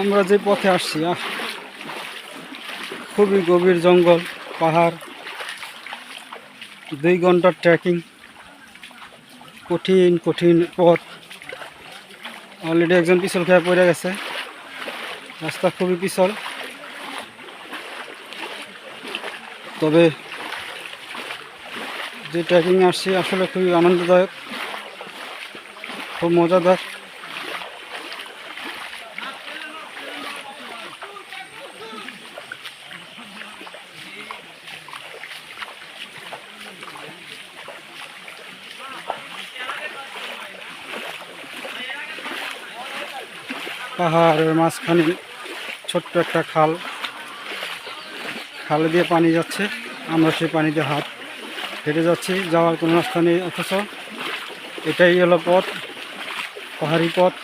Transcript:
আমরা যে পথে আসছি খুবই গভীর জঙ্গল, পাহাড়, দুই ঘণ্টার ট্রেকিং কঠিন কঠিন পথ। অলরেডি একজন পিছল খেয়ে পড়ে গেছে। রাস্তা খুবই পিছল। তবে যে ট্রেকিং আসছি আসলে খুবই আনন্দদায়ক। খুব মজাদার। পাহাড়ের মাঝখানে ছোট্ট একটা খাল। খালে দিয়ে পানি যাচ্ছে। আমরা সেই পানিতে হাত হেঁটে যাচ্ছি। যাওয়ার কোনো রাস্তা নেই, অথচ এটাই হলো পথ। পাহাড়ি পথ।